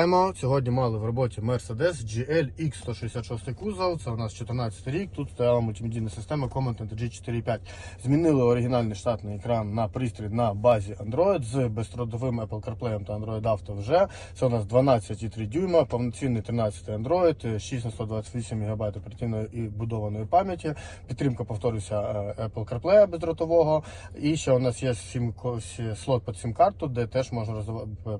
Сьогодні мали в роботі Mercedes GL X166 кузов. Це у нас 14 рік. Тут стояла мультимедійна система Command G45. Змінили оригінальний штатний екран на пристрій на базі Android з безстродовим Apple CarPlay та Android Auto вже. Це у нас 12,3 дюйма, повноцінний 13 Android, 6 на 128 ГБ оперативної і будованої пам'яті. Підтримка, повторюся, е, Apple CarPlay бездротового. І ще у нас є сім слот під сім-карту, де теж можна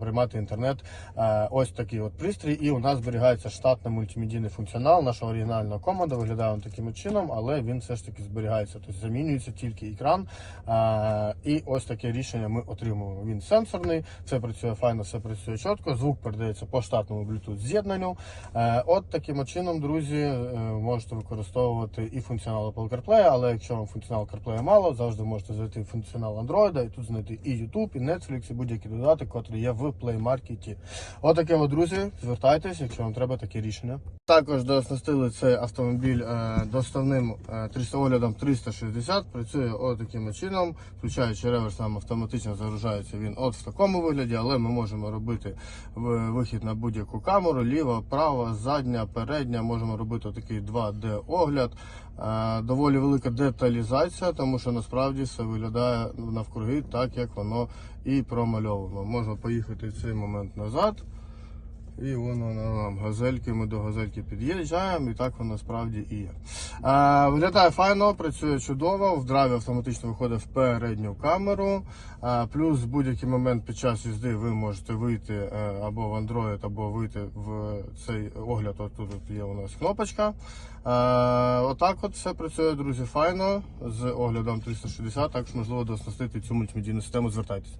приймати інтернет. Е, Ось такий от пристрій, і у нас зберігається штатний мультимедійний функціонал нашого оригінального команда. Виглядає він таким чином, але він все ж таки зберігається. Тобто замінюється тільки екран. Е, І ось таке рішення ми отримуємо. Він сенсорний, все працює файно, все працює чітко. Звук передається по штатному Bluetooth з'єднанню. Е, От таким чином, друзі, е, можете використовувати і функціонал Apple CarPlay, але якщо вам функціонал CarPlay мало, завжди можете зайти в функціонал Android і тут знайти і YouTube, і Netflix, і будь-які додатки, котрі є в Play Market. Отаке, от, друзі, звертайтесь, якщо вам треба таке рішення. Також дооснастили цей автомобіль е, доставним е, 300 оглядом 360. Працює таким чином, включаючи реверс, нам автоматично загружається він от в такому вигляді, але ми можемо робити вихід на будь-яку камеру, ліва, права, задня, передня. Можемо робити такий 2D огляд. Е, Доволі велика деталізація, тому що насправді все виглядає навкруги так, як воно і промальовано. Можна поїхати в цей момент назад. І воно нам газельки. Ми до газельки під'їжджаємо, і так воно справді і є. Е, виглядає файно, працює чудово. В драйві автоматично виходить в передню камеру. Е, плюс в будь-який момент під час їзди ви можете вийти е, або в Android, або вийти в цей огляд. От тут є у нас кнопочка. Е, отак от все працює, друзі, файно з оглядом 360. Також можливо дооснастити цю мультимедійну систему. Звертайтеся.